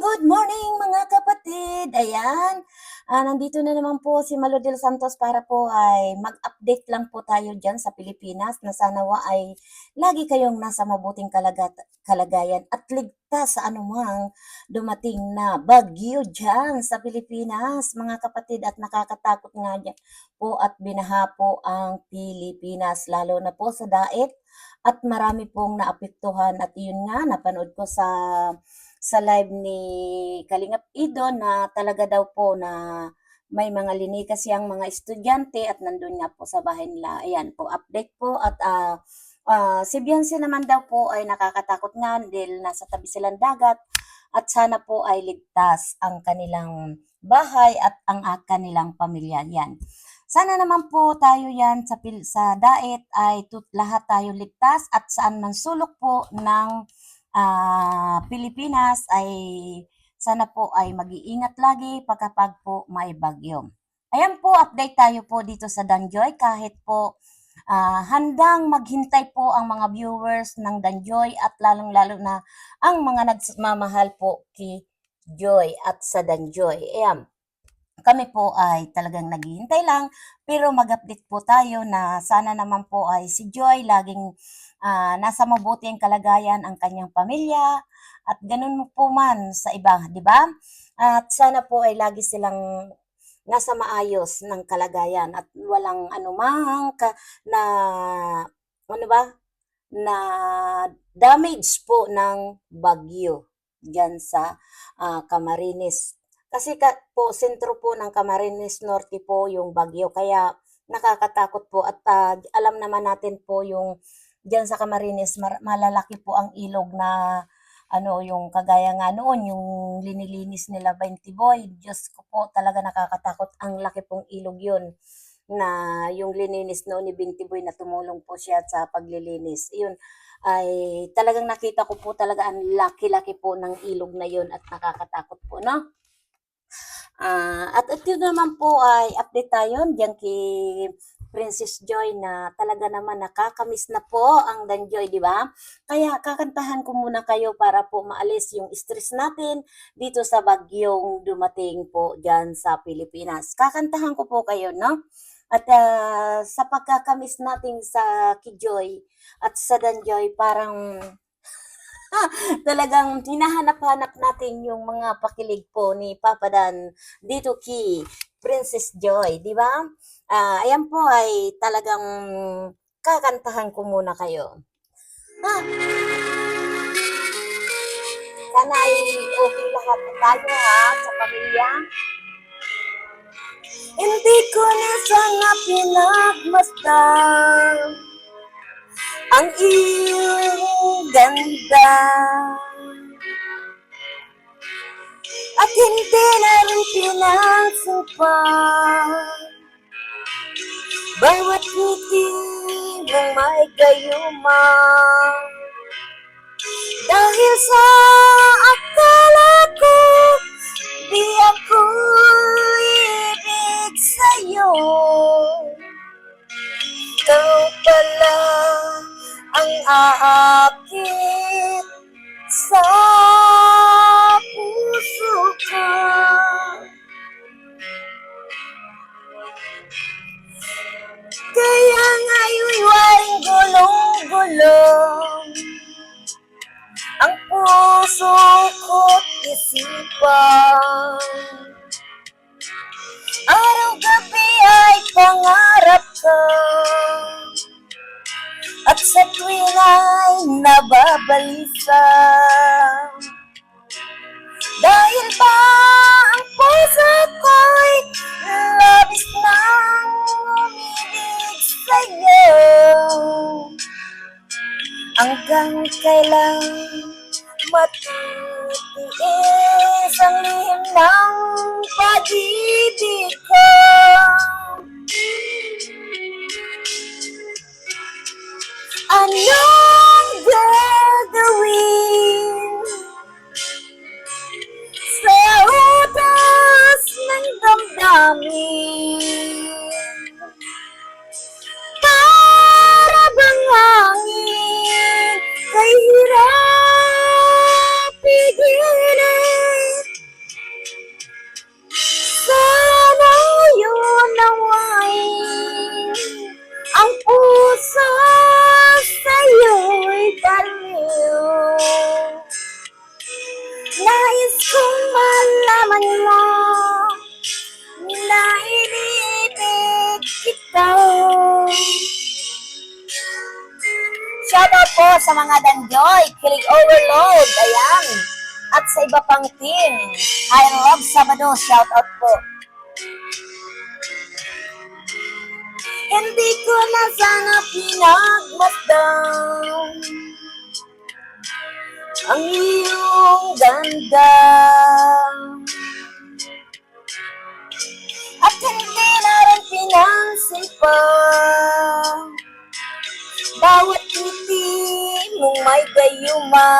good morning mga kapatid! Ayan, ah, nandito na naman po si Malo del Santos para po ay mag-update lang po tayo dyan sa Pilipinas na sanawa ay lagi kayong nasa mabuting kalagat kalagayan at ligtas sa anumang dumating na bagyo dyan sa Pilipinas mga kapatid. At nakakatakot nga dyan po at binaha po ang Pilipinas lalo na po sa daet. At marami pong naapektuhan at yun nga napanood ko sa sa live ni Kalingap Ido na talaga daw po na may mga linikas yang mga estudyante at nandun nga po sa bahay nila. Ayan po, update po at ah, ah, si Beyonce naman daw po ay nakakatakot nga dahil nasa tabi silang dagat at sana po ay ligtas ang kanilang bahay at ang ah, kanilang pamilya. Yan. Sana naman po tayo yan sa, sa daet ay tut, lahat tayo ligtas at saan man sulok po ng ah, Pilipinas ay sana po ay mag-iingat lagi pagkapag po may bagyo. Ayan po, update tayo po dito sa Danjoy kahit po ah, handang maghintay po ang mga viewers ng Danjoy at lalong-lalo na ang mga nagmamahal po kay Joy at sa Danjoy. Ayan, kami po ay talagang naghihintay lang pero mag-update po tayo na sana naman po ay si Joy laging ah, nasa mabuti ang kalagayan ang kanyang pamilya at ganun po man sa iba, di ba? At sana po ay lagi silang nasa maayos ng kalagayan at walang anumang ka, na ano ba na damage po ng bagyo diyan sa ah, Camarines kasi ka, po, sentro po ng Camarines Norte po yung bagyo. Kaya nakakatakot po at ah, alam naman natin po yung diyan sa Camarines mar- malalaki po ang ilog na ano yung kagaya nga noon yung linilinis nila 20 boy. Diyos ko po talaga nakakatakot. Ang laki pong ilog yun na yung lininis noon ni Binti Boy na tumulong po siya sa paglilinis. Yun ay talagang nakita ko po talaga ang laki-laki po ng ilog na yun at nakakatakot po, no? Ah, at ito naman po ay update tayo diyan kay Princess Joy na talaga naman nakakamiss na po ang Danjoy, di ba? Kaya kakantahan ko muna kayo para po maalis yung stress natin dito sa bagyong dumating po diyan sa Pilipinas. Kakantahan ko po kayo, no? At ah, sa pagkakamiss natin sa Kijoy at sa Danjoy, parang talagang hinahanap-hanap natin yung mga pakilig po ni Papa Dan dito kay Princess Joy, di ba? Ah, ayan po ay talagang kakantahan ko muna kayo. Ha? Sana ay okay lahat tayo ha, sa pamilya. Hindi ko na sana pinagmasdan ang iyong ganda. At hindi na rin pinagsupan Bawat ngiti mong may gayuma Dahil sa puso ko't isipan. Araw-gabi ay pangarap ka. At sa tuwing ay nababalisa Dahil ba ang puso ko'y labis nang umibig sa'yo? Hanggang kailan matitiis ang lihim ng pag-ibig ko Anong gagawin sa utos ng damdamin? Overload, ayan. At sa iba pang team. I love Sabado, shoutout po. Hindi ko na sana pinagmasdan ang iyong ganda. At hindi na rin pinansin pa bawat ngiti mong may gayuma.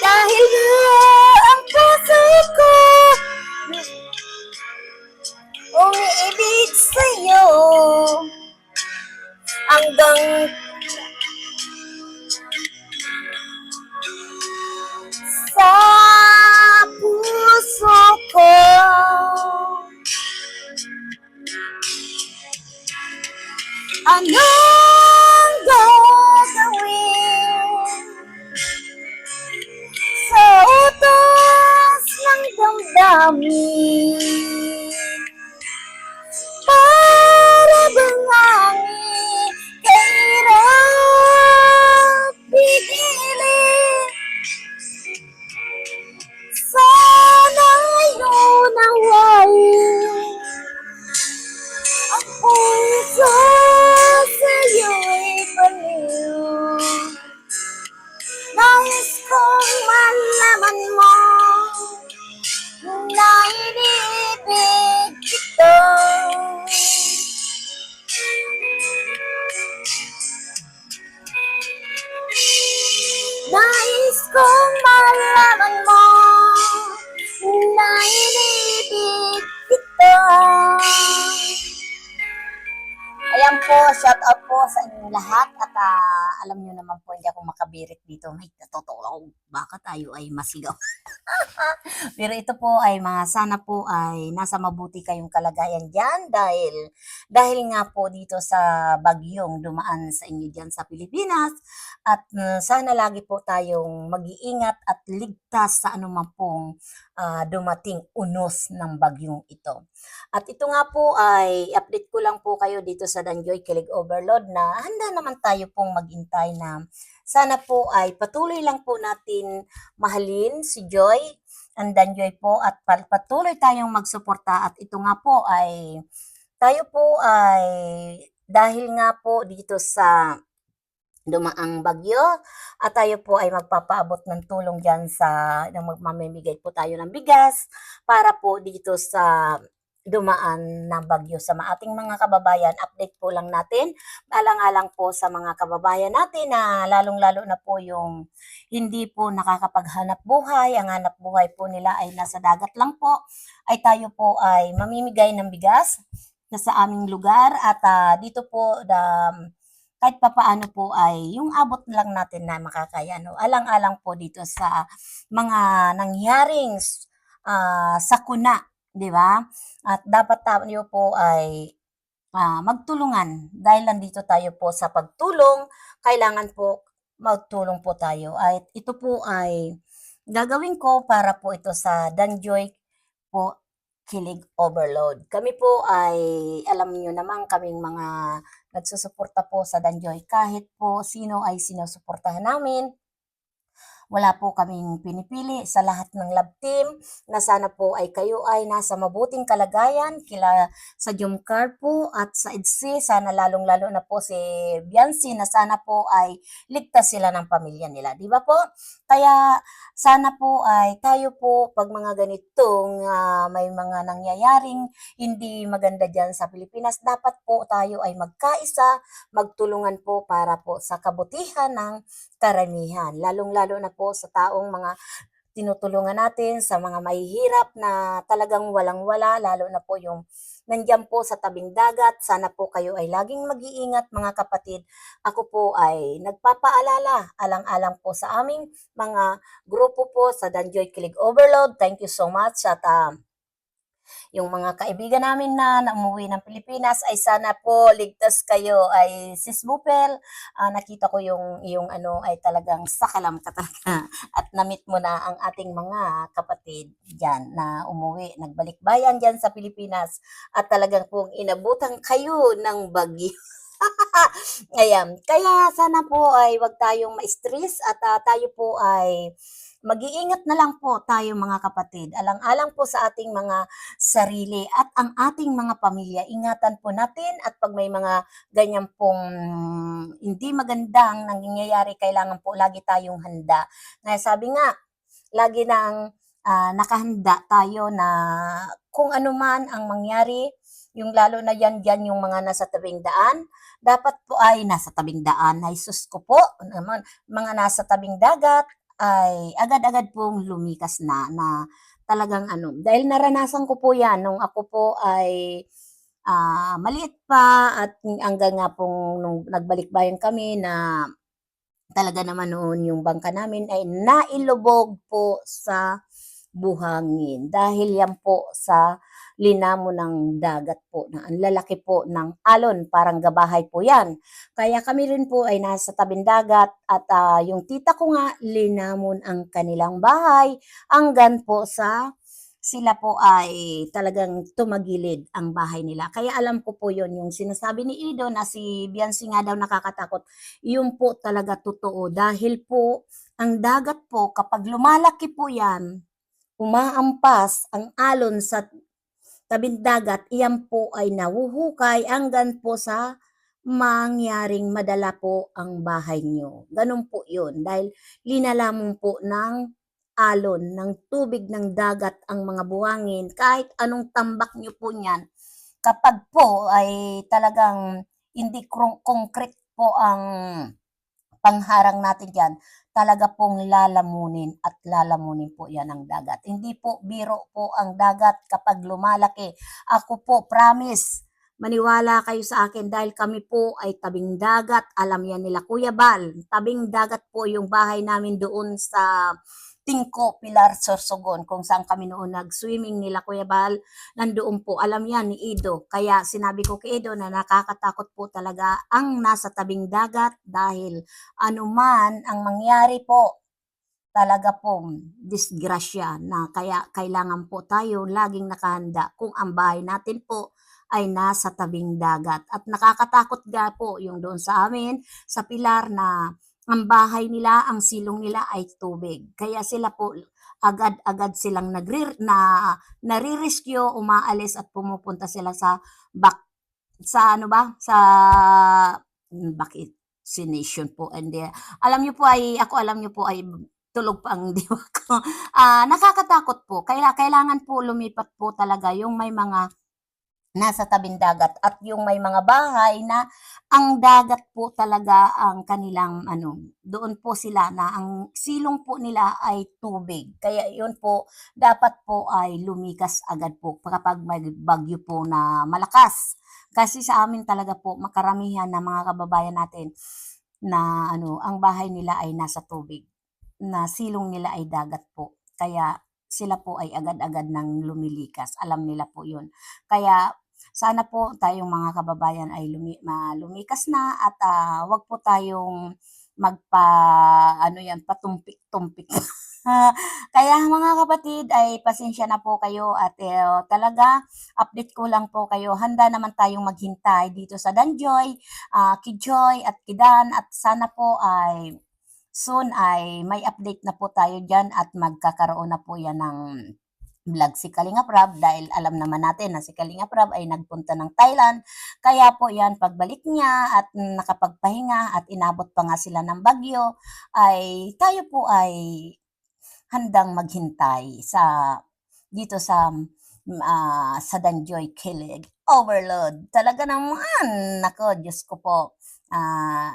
Dahil nga ang puso ko umiibig sa'yo hanggang Anong alam nyo naman po hindi ako makabirit dito. May ako, baka tayo ay masigaw. Pero ito po ay mga sana po ay nasa mabuti kayong kalagayan dyan dahil dahil nga po dito sa bagyong dumaan sa inyo dyan sa Pilipinas at uh, sana lagi po tayong mag-iingat at ligtas sa anuman pong ah, dumating unos ng bagyong ito. At ito nga po ay update ko lang po kayo dito sa Danjoy Kilig Overload na handa naman tayo pong maghintay na sana po ay patuloy lang po natin mahalin si Joy and Danjoy po at pa- patuloy tayong magsuporta at ito nga po ay tayo po ay dahil nga po dito sa dumaang bagyo at tayo po ay magpapaabot ng tulong dyan sa mamimigay po tayo ng bigas para po dito sa dumaan na bagyo sa ating mga kababayan. Update po lang natin. Alang-alang po sa mga kababayan natin na lalong-lalo na po yung hindi po nakakapaghanap buhay. Ang hanap buhay po nila ay nasa dagat lang po. Ay tayo po ay mamimigay ng bigas na sa aming lugar at ah, dito po da, kahit papaano po ay yung abot lang natin na makakaya. No? Alang-alang po dito sa mga nangyaring ah, sakuna, di ba? At dapat tayo po ay ah, magtulungan dahil nandito tayo po sa pagtulong, kailangan po magtulong po tayo. At ito po ay gagawin ko para po ito sa Danjoy po Kilig Overload. Kami po ay alam niyo naman kaming mga nagsusuporta po sa Danjoy. Kahit po sino ay sinusuportahan namin wala po kaming pinipili sa lahat ng lab team na sana po ay kayo ay nasa mabuting kalagayan kila sa Jumcar po at sa EDSI sana lalong-lalo na po si Biancy na sana po ay ligtas sila ng pamilya nila. Di ba po? Kaya sana po ay tayo po pag mga ganitong ah, may mga nangyayaring hindi maganda dyan sa Pilipinas, dapat po tayo ay magkaisa, magtulungan po para po sa kabutihan ng karamihan. Lalong-lalo na po sa taong mga tinutulungan natin, sa mga mahihirap na talagang walang-wala, lalo na po yung nandyan po sa tabing dagat. Sana po kayo ay laging mag-iingat mga kapatid. Ako po ay nagpapaalala, alang-alang po sa aming mga grupo po sa Danjoy Kilig Overload. Thank you so much at ah, yung mga kaibigan namin na, na umuwi ng Pilipinas ay sana po ligtas kayo. Ay Sis Bupel ah, nakita ko yung yung ano ay talagang sakalam ka talaga. At namit mo na ang ating mga kapatid diyan na umuwi nagbalik bayan diyan sa Pilipinas. At talagang pong inabutan kayo ng bagyo. Ayan, kaya sana po ay wag tayong ma-stress at ah, tayo po ay mag-iingat na lang po tayo mga kapatid. Alang-alang po sa ating mga sarili at ang ating mga pamilya. Ingatan po natin at pag may mga ganyan pong hindi magandang nangyayari, kailangan po lagi tayong handa. Kaya sabi nga, lagi nang ah, nakahanda tayo na kung ano man ang mangyari, yung lalo na yan dyan yung mga nasa tabing daan, dapat po ay nasa tabing daan. Ay sus ko po, naman, mga nasa tabing dagat, ay agad-agad pong lumikas na na talagang ano. Dahil naranasan ko po yan nung ako po ay ah, maliit pa at hanggang nga pong nung nagbalik-bayan kami na talaga naman noon yung bangka namin ay nailubog po sa buhangin. Dahil yan po sa linamo ng dagat po na ang lalaki po ng alon, parang gabahay po yan. Kaya kami rin po ay nasa tabing dagat at ah, yung tita ko nga linamon ang kanilang bahay hanggang po sa sila po ay talagang tumagilid ang bahay nila. Kaya alam ko po yon yung sinasabi ni Ido na si Biancy nga daw nakakatakot. Yun po talaga totoo dahil po ang dagat po kapag lumalaki po yan, umaampas ang alon sa tabing dagat, iyan po ay nahuhukay hanggang po sa mangyaring madala po ang bahay nyo. Ganun po yun. Dahil linalamon po ng alon, ng tubig ng dagat ang mga buwangin. Kahit anong tambak nyo po niyan, kapag po ay talagang hindi concrete po ang pangharang natin dyan, talaga pong lalamunin at lalamunin po yan ang dagat. Hindi po biro po ang dagat kapag lumalaki. Ako po, promise, maniwala kayo sa akin dahil kami po ay tabing dagat. Alam yan nila Kuya Bal, tabing dagat po yung bahay namin doon sa Tingko, Pilar, Sorsogon, kung saan kami noon nag-swimming nila Kuya Bal, nandoon po, alam yan ni Ido. Kaya sinabi ko kay Ido na nakakatakot po talaga ang nasa tabing dagat dahil anuman ang mangyari po, talaga pong disgrasya na kaya kailangan po tayo laging nakahanda kung ang bahay natin po ay nasa tabing dagat. At nakakatakot nga po yung doon sa amin, sa pilar na ang bahay nila, ang silong nila ay tubig. Kaya sila po agad-agad silang nagre na nare-rescue, umaalis at pumupunta sila sa back sa ano ba sa vaccination po and uh, alam niyo po ay ako alam niyo po ay tulog pa ang diwa ko. Ah, nakakatakot po. Kaya kailangan po lumipat po talaga yung may mga nasa tabing dagat at yung may mga bahay na ang dagat po talaga ang kanilang ano, doon po sila na ang silong po nila ay tubig. Kaya yun po, dapat po ay lumikas agad po kapag may bagyo po na malakas. Kasi sa amin talaga po, makaramihan na mga kababayan natin na ano, ang bahay nila ay nasa tubig. Na silong nila ay dagat po. Kaya sila po ay agad-agad nang lumilikas. Alam nila po yun. Kaya sana po tayong mga kababayan ay lumi, lumikas na at ah, wag po tayong magpa ano yan patumpik-tumpik. Kaya mga kapatid ay pasensya na po kayo at eh, talaga update ko lang po kayo. Handa naman tayong maghintay dito sa Danjoy, uh, Kijoy at Kidan at sana po ay soon ay may update na po tayo dyan at magkakaroon na po yan ng vlog si Kalinga Prab dahil alam naman natin na si Kalinga Prab ay nagpunta ng Thailand. Kaya po yan, pagbalik niya at nakapagpahinga at inabot pa nga sila ng bagyo, ay tayo po ay handang maghintay sa dito sa uh, sa Danjoy Kilig. Overload. Talaga naman. Nako, Diyos ko po. Uh,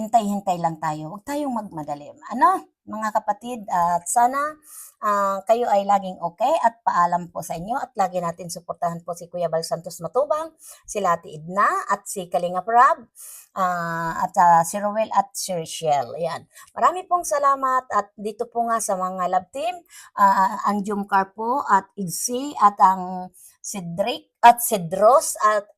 hintay-hintay lang tayo. Huwag tayong magmadali. Ano? mga kapatid at sana ah, kayo ay laging okay at paalam po sa inyo at lagi natin suportahan po si Kuya Bal Santos Matubang, si Lati Idna at si Kalinga Prab ah, at ah, si Rowel at si Rochelle. Yan. Marami pong salamat at dito po nga sa mga love team, ah, ang Jumcar po at Idsi at ang Drake at si Dross at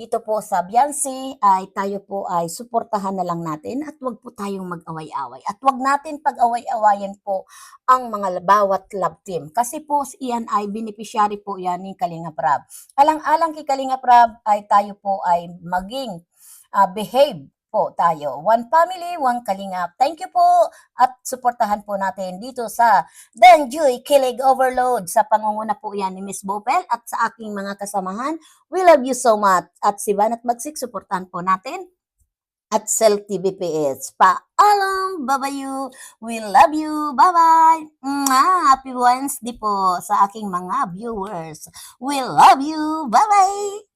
dito po sa Biansi ay tayo po ay suportahan na lang natin at wag po tayong mag-away-away. At wag natin pag-away-awayan po ang mga bawat love team. Kasi po iyan ay beneficiary po yan ni Kalinga Prab. Alang-alang kay Kalinga Prab ay tayo po ay maging ah, behave po tayo. One family, one Kalingap. Thank you po at suportahan po natin dito sa Danjoy Kilig Overload sa pangunguna po yan ni Miss Bopel at sa aking mga kasamahan. We love you so much. At si Banat Magsik, suportahan po natin. At Cell TVPS. Paalam! Babayu! We love you! Bye-bye! Happy Wednesday po sa aking mga viewers. We love you! Bye-bye!